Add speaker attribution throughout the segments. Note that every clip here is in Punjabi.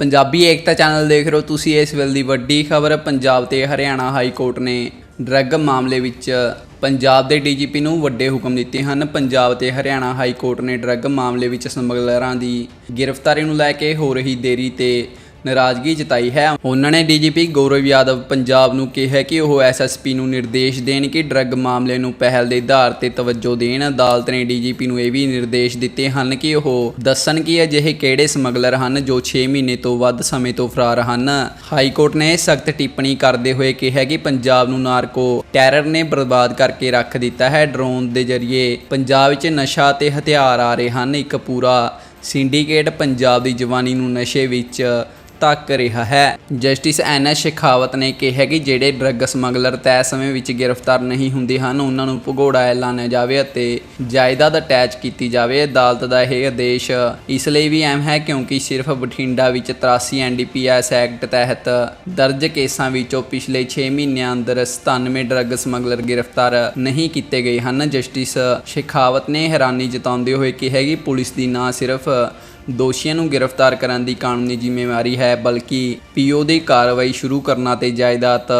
Speaker 1: ਪੰਜਾਬੀ ਏਕਤਾ ਚੈਨਲ ਦੇਖ ਰਹੇ ਹੋ ਤੁਸੀਂ, ਇਸ ਵੇਲੇ ਦੀ ਵੱਡੀ ਖਬਰ, ਪੰਜਾਬ ਤੇ ਹਰਿਆਣਾ ਹਾਈ ਕੋਰਟ ਨੇ ਡਰੱਗ ਮਾਮਲੇ ਵਿੱਚ ਪੰਜਾਬ ਦੇ ਡੀਜੀਪੀ ਨੂੰ ਵੱਡੇ ਹੁਕਮ ਦਿੱਤੇ ਹਨ। ਪੰਜਾਬ ਤੇ ਹਰਿਆਣਾ ਹਾਈ ਕੋਰਟ ਨੇ ਡਰੱਗ ਮਾਮਲੇ ਵਿੱਚ ਸਮਗਲਰਾਂ ਦੀ ਗ੍ਰਿਫਤਾਰੀ ਨੂੰ ਲੈ ਕੇ ਹੋ ਰਹੀ ਦੇਰੀ ਤੇ ਨਾਰਾਜ਼ਗੀ ਜਤਾਈ ਹੈ। ਉਹਨਾਂ ਨੇ ਡੀਜੀਪੀ ਗੌਰਵ ਯਾਦਵ ਪੰਜਾਬ ਨੂੰ ਕਿਹਾ ਕਿ ਉਹ ਐਸਐਸਪੀ ਨੂੰ ਨਿਰਦੇਸ਼ ਦੇਣ ਕਿ ਡਰੱਗ ਮਾਮਲੇ ਨੂੰ ਪਹਿਲ ਦੇ ਆਧਾਰ ਤੇ ਤਵੱਜੋ ਦੇਣ। ਅਦਾਲਤ ਨੇ ਡੀਜੀਪੀ ਨੂੰ ਇਹ ਵੀ ਨਿਰਦੇਸ਼ ਦਿੱਤੇ ਹਨ ਕਿ ਉਹ ਦੱਸਣ ਕਿ ਅਜਿਹੇ ਕਿਹੜੇ ਸਮਗਲਰ ਹਨ ਜੋ 6 ਮਹੀਨੇ ਤੋਂ ਵੱਧ ਸਮੇਂ ਤੋਂ ਫਰਾਰ ਹਨ। ਹਾਈ ਕੋਰਟ ਨੇ ਸਖਤ ਟਿੱਪਣੀ ਕਰਦੇ ਹੋਏ ਕਿਹਾ ਕਿ ਪੰਜਾਬ ਨੂੰ ਨਾਰਕੋ ਟੈਰਰ ਨੇ ਬਰਬਾਦ ਕਰਕੇ ਰੱਖ ਦਿੱਤਾ ਹੈ। ਡਰੋਨ ਦੇ ਜ਼ਰੀਏ ਪੰਜਾਬ ਵਿੱਚ ਨਸ਼ਾ ਤੇ ਹਥਿਆਰ ਆ ਰਹੇ ਹਨ। ਇੱਕ ਪੂਰਾ ਸਿੰਡੀਕੇਟ ਪੰਜਾਬ ਦੀ ਜਵਾਨੀ ਨੂੰ ਨਸ਼ੇ ਵਿੱਚ ਤੱਕ ਰਿਹਾ ਹੈ। ਜਸਟਿਸ ਐਨ ਐਸ ਸ਼ੇਖਾਵਤ ਨੇ ਕਿਹਾ ਕਿ ਜਿਹੜੇ ਡਰੱਗ ਸਮਗਲਰ ਤੈਅ ਸਮੇਂ ਵਿੱਚ ਗ੍ਰਿਫਤਾਰ ਨਹੀਂ ਹੁੰਦੇ ਹਨ, ਉਹਨਾਂ ਨੂੰ ਭਗੌੜਾ ਐਲਾਨਿਆ ਜਾਵੇ ਅਤੇ ਜਾਇਦਾਦ ਅਟੈਚ ਕੀਤੀ ਜਾਵੇ। ਅਦਾਲਤ ਦਾ ਇਹ ਆਦੇਸ਼ ਇਸ ਲਈ ਵੀ ਅਹਿਮ ਹੈ ਕਿਉਂਕਿ ਸਿਰਫ ਬਠਿੰਡਾ ਵਿੱਚ 83 ਐਨਡੀਪੀਐਸ ਐਕਟ ਤਹਿਤ ਦਰਜ ਕੇਸਾਂ ਵਿੱਚੋਂ ਪਿਛਲੇ 6 ਮਹੀਨਿਆਂ ਅੰਦਰ 97 ਡਰੱਗ ਸਮਗਲਰ ਗ੍ਰਿਫਤਾਰ ਨਹੀਂ ਕੀਤੇ ਗਏ ਹਨ। ਜਸਟਿਸ ਸ਼ੇਖਾਵਤ ਨੇ ਹੈਰਾਨੀ ਜਤਾਉਂਦੇ ਹੋਏ ਕਿਹਾ ਕਿ ਪੁਲਿਸ ਦੀ ਨਾ ਸਿਰਫ ਦੋਸ਼ੀਆਂ ਨੂੰ ਗ੍ਰਿਫਤਾਰ ਕਰਨ ਦੀ ਕਾਨੂੰਨੀ ਜ਼ਿੰਮੇਵਾਰੀ ਹੈ, ਬਲਕਿ ਪੀਓ ਦੀ ਕਾਰਵਾਈ ਸ਼ੁਰੂ ਕਰਨਾ ਤੇ ਜਾਇਦਾਦ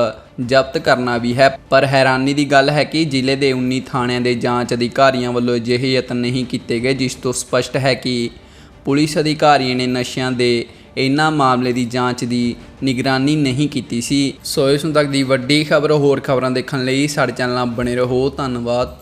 Speaker 1: ਜ਼ਬਤ ਕਰਨਾ ਵੀ ਹੈ। ਪਰ ਹੈਰਾਨੀ ਦੀ ਗੱਲ ਹੈ ਕਿ ਜ਼ਿਲ੍ਹੇ ਦੇ 19 ਥਾਣਿਆਂ ਦੇ ਜਾਂਚ ਅਧਿਕਾਰੀਆਂ ਵੱਲੋਂ ਅਜਿਹੇ ਯਤਨ ਨਹੀਂ ਕੀਤੇ ਗਏ, ਜਿਸ ਤੋਂ ਸਪਸ਼ਟ ਹੈ ਕਿ ਪੁਲਿਸ ਅਧਿਕਾਰੀਆਂ ਨੇ ਨਸ਼ਿਆਂ ਦੇ ਇਹਨਾਂ ਮਾਮਲੇ ਦੀ ਜਾਂਚ ਦੀ ਨਿਗਰਾਨੀ ਨਹੀਂ ਕੀਤੀ ਸੀ। ਸੋ ਇਸ ਨੂੰ ਤੱਕ ਦੀ ਵੱਡੀ ਖਬਰ, ਹੋਰ ਖਬਰਾਂ ਦੇਖਣ ਲਈ ਸਾਡੇ ਚੈਨਲ ਨਾਲ ਬਣੇ ਰਹੋ। ਧੰਨਵਾਦ।